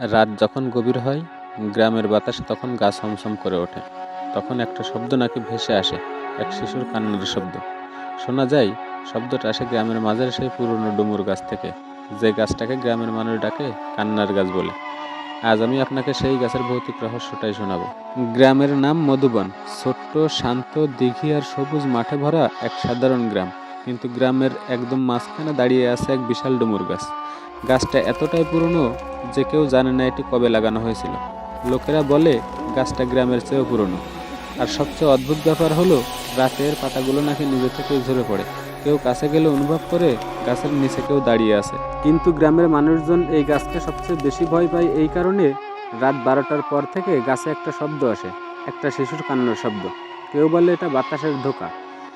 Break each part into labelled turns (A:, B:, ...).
A: রাত যখন গভীর হয়, গ্রামের বাতাস তখন গা ছমছম করে ওঠে। তখন একটা শব্দ নাকি ভেসে আসে, এক শিশুর কান্নার শব্দ। শোনা যায়, শব্দটা আসে গ্রামের মাঝের সেই পুরনো ডুমুর গাছ থেকে। যে গাছটাকে গ্রামের মানুষ ডাকে কান্নার গাছ বলে। আজ আমি আপনাকে সেই গাছের ভৌতিক রহস্যটাই শোনাবো। গ্রামের নাম মধুবন। ছোট্ট, শান্ত, দিঘি আর সবুজ মাঠে ভরা এক সাধারণ গ্রাম। কিন্তু গ্রামের একদম মাঝখানে দাঁড়িয়ে আছে এক বিশাল ডুমুর গাছ। গাছটা এতটাই পুরনো যে কেউ জানে না এটি কবে লাগানো হয়েছিল। লোকেরা বলে, গাছটা গ্রামের চেয়েও পুরনো। আর সবচেয়ে অদ্ভুত ব্যাপার হলো, রাতের পাতাগুলো নাকি নিজে থেকেই ঝরে পড়ে। কেউ কাছে গেলে অনুভব করে, গাছের নিচে কেউ দাঁড়িয়ে আছে। কিন্তু গ্রামের মানুষজন এই গাছকে সবচেয়ে বেশি ভয় পায় এই কারণে রাত বারোটার পর থেকে গাছে একটা শব্দ আসে, একটা শিশুর কান্নার শব্দ। কেউ বলে, এটা বাতাসের ধোকা।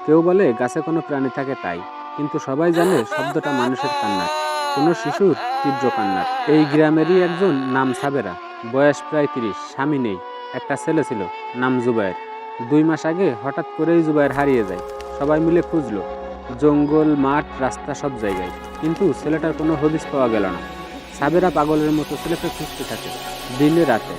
A: কেউ বলে, গাছে কোনো প্রাণী থাকে তাই। কিন্তু সবাই জানে, শব্দটা মানুষের কান্নার। কোনো শিশুর তীব্র কান্নার এই গ্রামেরই একজন নাম সাবেরা। বয়স প্রায় তিরিশ, স্বামী নেই। একটা ছেলে ছিল, নাম জুবায়ের। দুই মাস আগে হঠাৎ করেই জুবায়ের হারিয়ে যায়। সবাই মিলে খুঁজলো। জঙ্গল, মাঠ, রাস্তা সব জায়গায়। কিন্তু ছেলেটার কোনো হদিস পাওয়া গেল না। সাবেরা পাগলের মতো ছেলেকে খুঁজতে থাকে, দিনে রাতে।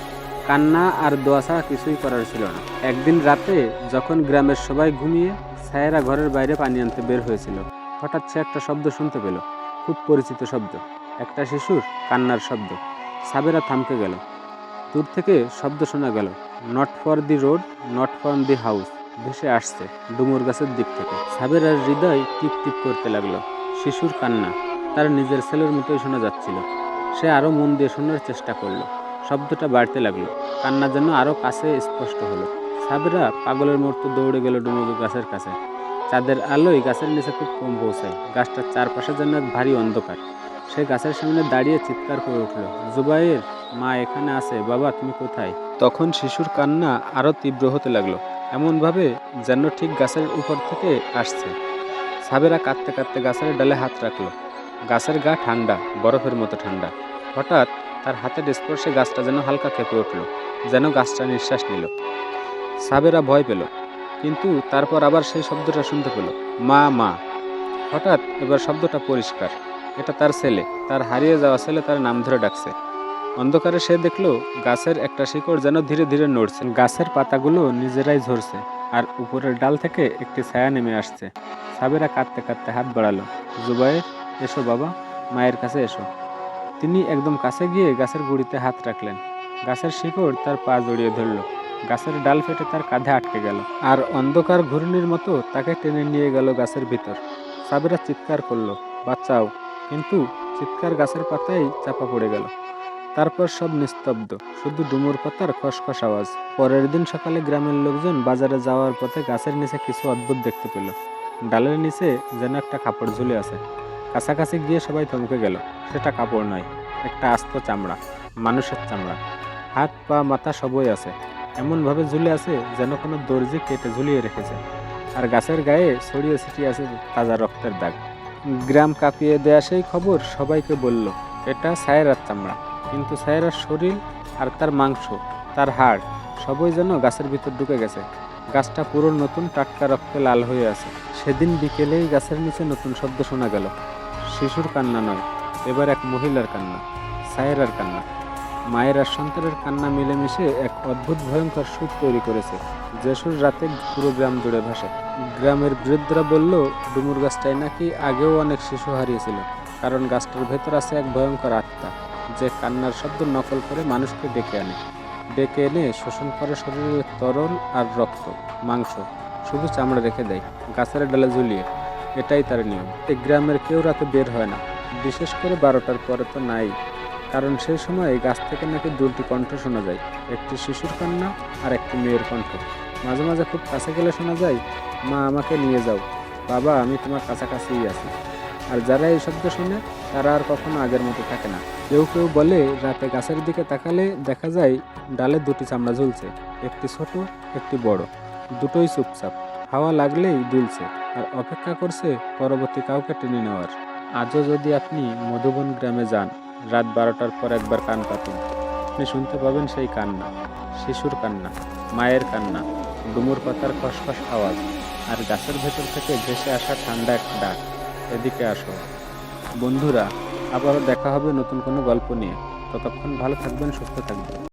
A: কান্না আর দোয়া ছাড়া কিছুই করার ছিল না। একদিন রাতে যখন গ্রামের সবাই ঘুমিয়ে সায়েরা ঘরের বাইরে পানি আনতে বের হয়েছিল। হঠাৎ সে একটা শব্দ শুনতে পেল। খুব পরিচিত শব্দ। একটা শিশুর কান্নার শব্দ। সাবেরা থামকে গেল। দূর থেকে শব্দ শোনা গেল not for the road not for the house ভেসে আসছে ডুমুর গাছের দিক থেকে। সাবেরার হৃদয় টিপ টিপ করতে লাগল। শিশুর কান্না তার নিজের ছেলের মতোই শোনা যাচ্ছিল। সে আরও মন দিয়ে শোনার চেষ্টা করল। শব্দটা বাড়তে লাগল। কান্না যেন আরও কাছে স্পষ্ট হলো। সাবেরা পাগলের মতো দৌড়ে গেল ডুমুর গাছের কাছে। চাঁদের আলোয় গাছের নিচে খুব কম পৌঁছায়। গাছটার চারপাশে যেন এক ভারী অন্ধকার। সে গাছের সামনে দাঁড়িয়ে চিৎকার করে উঠল জুবাইয়ের মা এখানে আছে, বাবা, তুমি কোথায়? তখন শিশুর কান্না আরও তীব্র হতে লাগল। এমনভাবে যেন ঠিক গাছের উপর থেকে আসছে। সাবেরা কাঁদতে কাঁদতে গাছের ডালে হাত রাখল। গাছের গা ঠান্ডা, বরফের মতো ঠান্ডা। হঠাৎ তার হাতের স্পর্শে গাছটা যেন হালকা কেঁপে উঠল, যেন গাছটা নিঃশ্বাস নিল। সাবেরা ভয় পেল। কিন্তু তারপর আবার সেই শব্দটা শুনতে পেল। মা মা। হঠাৎ এবার শব্দটা পরিষ্কার। এটা তার ছেলে। তার হারিয়ে যাওয়া ছেলে তার নাম ধরে ডাকছে। অন্ধকারে সে দেখল গাছের একটা শিকড় যেন ধীরে ধীরে নড়ছে। গাছের পাতাগুলো নিজেরাই ঝরছে আর উপরের ডাল থেকে একটি ছায়া নেমে আসছে। সাবেরা কাঁদতে কাঁদতে হাত বাড়ালো। জুবাইর এসো বাবা, মায়ের কাছে এসো। তিনি একদম কাছে গিয়ে গাছের গুড়িতে হাত রাখলেন। গাছের শিকড় তার পা জড়িয়ে ধরলো। গাছের ডাল ফেটে তার কাঁধে আটকে গেল। আর অন্ধকার ঘূর্ণির মতো তাকে টেনে নিয়ে গেল গাছের ভিতর। সাবেরা চিৎকার করল, বাঁচাও। কিন্তু চিৎকার গাছের পাতায় চাপা পড়ে গেল। তারপর সব নিস্তব্ধ, শুধু ডুমুর পাতার খসখস আওয়াজ। পরের দিন সকালে গ্রামের লোকজন বাজারে যাওয়ার পথে গাছের নিচে কিছু অদ্ভুত দেখতে পেল। ডালের নিচে যেন একটা কাপড় ঝুলে আছে। কাছাকাছি গিয়ে সবাই থমকে গেল। সেটা কাপড় নয়, একটা আস্ত চামড়া, মানুষের চামড়া। হাত, পা, মাথা সবই আছে। এমনভাবে ঝুলে আছে যেন কোনো দর্জি কেটে ঝুলিয়ে রেখেছে। আর গাছের গায়ে ছড়িয়ে ছিটিয়ে আছে তাজা রক্তের দাগ। গ্রাম কাঁপিয়ে দেয়া সেই খবর সবাইকে বলল, এটা সায়রার চামড়া। কিন্তু সায়রার শরীর আর তার মাংস, তার হাড়, সবই যেন গাছের ভিতর ঢুকে গেছে। গাছটা পুরো নতুন টাটকা রক্তে লাল হয়ে আছে। সেদিন বিকেলেই গাছের নিচে নতুন শব্দ শোনা গেল। শিশুর কান্না নয়, এবার এক মহিলার কান্না, সায়রার কান্না। মায়ের আর সন্তানের কান্না মিলেমিশে এক অদ্ভুত ভয়ঙ্কর সুর তৈরি করেছে। যে সুর রাতে পুরো গ্রাম জুড়ে ভাসে। গ্রামের বৃদ্ধরা বলল, ডুমুর গাছটায় নাকি আগেও অনেক শিশু হারিয়েছিল, কারণ গাছটার ভেতর আছে এক ভয়ঙ্কর আত্মা, যে কান্নার শব্দ নকল করে মানুষকে ডেকে আনে। ডেকে এনে শোষণ করে শরীরের তরল আর রক্ত, মাংস শুধু চামড়া রেখে দেয়, গাছের ডালে ঝুলিয়ে। এটাই তার নিয়ম। এই গ্রামের কেউ রাতে বের হয় না। বিশেষ করে বারোটার পরে তো নাই। কারণ সেই সময় গাছ থেকে নাকি দুটি কণ্ঠ শোনা যায়, একটি শিশুর কান্না আর একটি মেয়ের কণ্ঠ। মাঝে মাঝে খুব কাছে গেলে শোনা যায়, মা, আমাকে নিয়ে যাও। বাবা, আমি তোমার কাছাকাছিই আছি। আর যারা এই শব্দ শোনে, তারা আর কখনো আগের মতো থাকে না। কেউ কেউ বলে, রাতে গাছের দিকে তাকালে দেখা যায় ডালে দুটি চামড়া ঝুলছে, একটি ছোট, একটি বড়। দুটোই চুপচাপ। হাওয়া লাগলেই দুলছে, আর অপেক্ষা করছে পরবর্তী কাউকে টেনে নেওয়ার। আজও যদি আপনি মধুবন গ্রামে যান রাত বারোটার পর একবার কান পাতুন আপনি শুনতে পাবেন সেই কান্না, শিশুর কান্না, মায়ের কান্না, ডুমুর পাতার খসখস আওয়াজ, আর গাছের ভেতর থেকে ভেসে আসা ঠান্ডা এক ডাক। এদিকে আসো। বন্ধুরা, আবারও দেখা হবে নতুন কোনো গল্প নিয়ে। ততক্ষণ ভালো থাকবেন, সুস্থ থাকবেন।